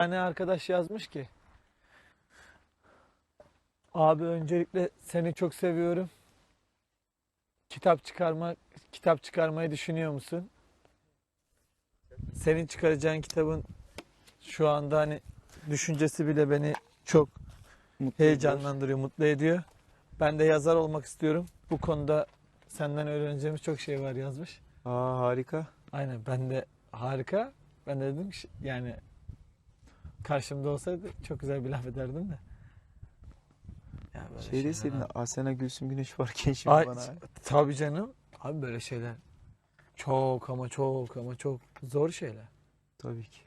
tane arkadaş yazmış ki Abi öncelikle seni çok seviyorum. Kitap çıkarma kitap çıkarmayı düşünüyor musun? Senin çıkaracağın kitabın şu anda hani düşüncesi bile beni çok Mutlu heyecanlandırıyor, mutlu ediyor. Ben de yazar olmak istiyorum. Bu konuda senden öğreneceğimiz çok şey var yazmış. Aa harika. Aynen ben de harika. Ben de dedim ki yani karşımda olsaydı çok güzel bir laf ederdim de. Ya böyle Şey şeyler deseydin abi. Asena Gülsüm Güneş varken şimdi Ay, bana. tabii canım. Abi böyle şeyler çok ama çok ama çok zor şeyler. Tabii ki.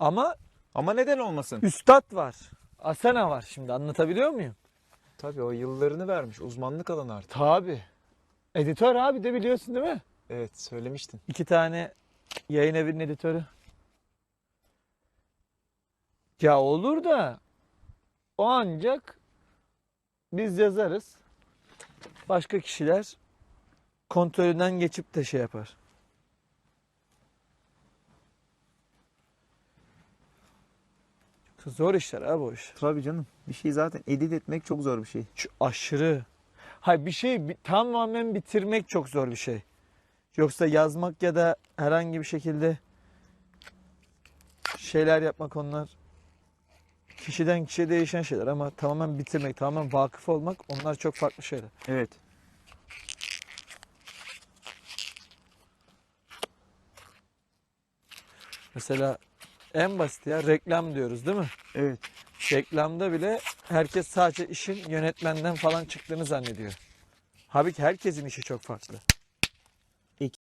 Ama Ama neden olmasın? üstad var. Asena var şimdi anlatabiliyor muyum? Tabii o yıllarını vermiş. Uzmanlık alanı artık. Tabii. Editör abi de biliyorsun değil mi? Evet söylemiştin. İki tane yayın evinin editörü. Ya olur da o ancak biz yazarız. Başka kişiler kontrolünden geçip de şey yapar. Çok Zor işler abi o iş. Tabii canım. Bir şey zaten edit etmek çok zor bir şey. Şu aşırı. Hayır bir şey bi- tamamen bitirmek çok zor bir şey. Yoksa yazmak ya da herhangi bir şekilde şeyler yapmak onlar kişiden kişiye değişen şeyler ama tamamen bitirmek, tamamen vakıf olmak onlar çok farklı şeyler. Evet. Mesela en basit ya reklam diyoruz değil mi? Evet. Reklamda bile herkes sadece işin yönetmenden falan çıktığını zannediyor. Halbuki herkesin işi çok farklı.